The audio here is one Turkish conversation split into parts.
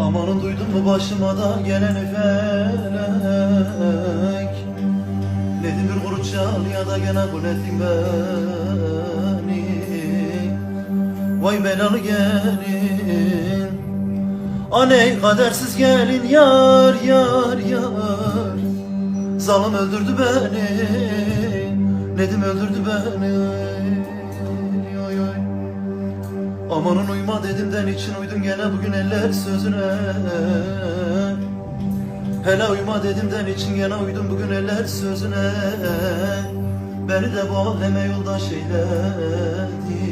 Amanın duydun mu başıma da geleni felek Nedim bir kuruç çal ya da gene kul ettin beni Vay belalı gelin Aney kadersiz gelin yar yar yar. Zalim öldürdü beni Nedim öldürdü beni Amanın uyma dedimden için uydun gene bugün eller sözüne. Hele uyma dedimden için gene uydum bugün eller sözüne. Beni de bu aleme yoldaş eyledi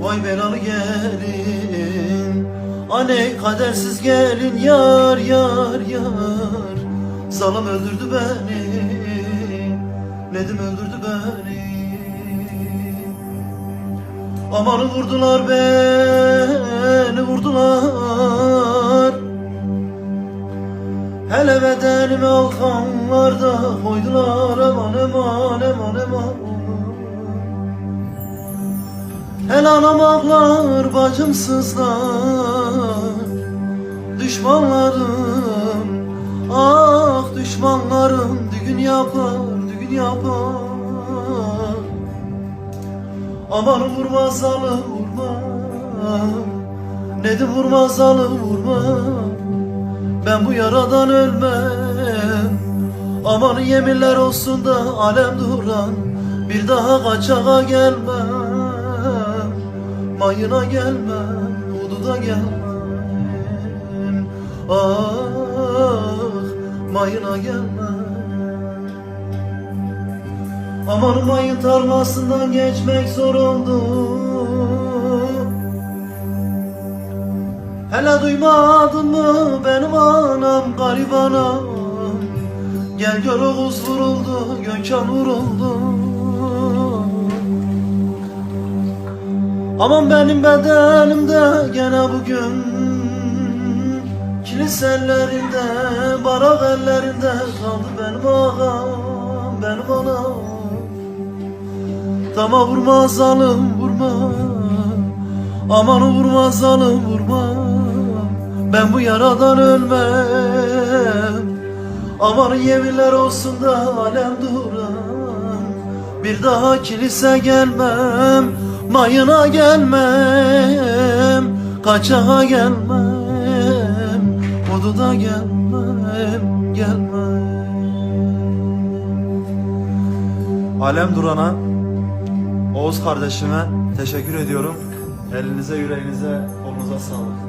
Vay belalı gelin Aney kadersiz gelin yar yar yar. Zalim öldürdü beni Nedim öldürdü beni Amanı vurdular beni vurdular. Hele bedenimi alkanlarda koydular eman eman eman eman Hele anam ağlar bacımsızlar Düşmanlarım ah düşmanlarım Düğün yapar düğün yapar Aman vurma zalim vurma. Nedim vurma zalim vurma? Ben bu yaradan ölmem. Aman yeminler olsun da alem duran. Bir daha kaçağa gelmem. Mayına gelmem Hududa gelmem. Ah mayına gelmem Aman mayın tarlasından geçmek zor oldu. Hele duymadın mı benim anam garip anam? Gel gör Oğuz vuruldu Gökhan vuruldu. Aman benim bedenimde gene bugün Kiliselerinde, barak ellerinde kaldı benim ağam, benim anam Dama vurma zalim vurma. Aman vurma zalim vurma. Ben bu yaradan ölmem. Aman yeminler olsun da alem duran. Bir daha kilise gelmem Mayına gelmem. Kaçağa gelmem Hududa gelmem Gelmem. Alem Duran'a Oğuz kardeşime teşekkür ediyorum. Elinize yüreğinize kolunuza sağlık.